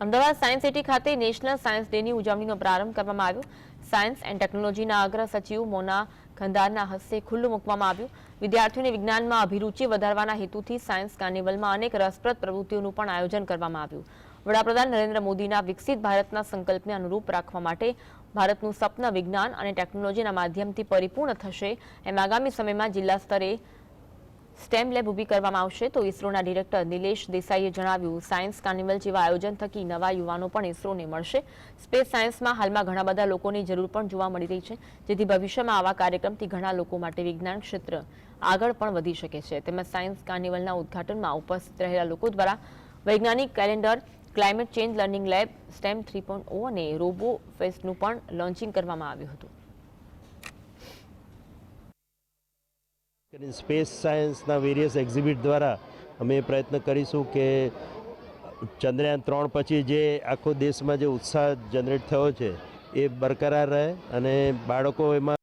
Ahmedabad science city ખાતે national science ડેની ઉજવણીનો પ્રારંભ કરવામાં આવ્યો. સાયન્સ એન્ડ ટેકનોલોજીના અગ્ર સચિવ મોના ખંદારના હસ્તે ખુલ્લું મૂકવામાં આવ્યું. વિદ્યાર્થીઓને વિજ્ઞાનમાં અભિરુચિ વધારવાના હેતુથી સાયન્સ કાર્નિવલમાં અનેક રસપ્રદ પ્રવૃત્તિઓનું પણ આયોજન કરવામાં આવ્યું. વડાપ્રધાન નરેન્દ્ર મોદીના વિકસિત ભારતના સંકલ્પને અનુરૂપ રાખવા માટે ભારતનું સપન વિજ્ઞાન અને ટેકનોલોજીના માધ્યમથી પરિપૂર્ણ થશે એમ આગામી સમયમાં જિલ્લા સ્તરે સ્ટેમ લેબ ઊભી કરવામાં આવશે તો ઇસરોના ડિરેક્ટર નિલેશ દેસાઈએ જણાવ્યું, સાયન્સ કાર્નિવલ જેવા આયોજન થકી નવા યુવાનો પણ ઇસરોને મળશે. સ્પેસ સાયન્સમાં હાલમાં ઘણા બધા લોકોની જરૂર પણ જોવા મળી રહી છે, જેથી ભવિષ્યમાં આવા કાર્યક્રમથી ઘણા લોકો માટે વિજ્ઞાન ક્ષેત્ર આગળ પણ વધી શકે છે. તેમજ સાયન્સ કાર્નિવલના ઉદ્ઘાટનમાં ઉપસ્થિત રહેલા લોકો દ્વારા વૈજ્ઞાનિક calendar, climate change learning lab, STEM three અને રોબો ફેસ્ટનું પણ લોન્ચિંગ કરવામાં આવ્યું હતું. સ્પેસ સાયન્સના વેરિયસ એક્ઝિબિટ દ્વારા અમે પ્રયત્ન કરીશું કે ચંદ્રયાન ત્રણ પછી જે આખો દેશમાં જે ઉત્સાહ જનરેટ થયો છે, એ બરકરાર રહે અને બાળકો એમાં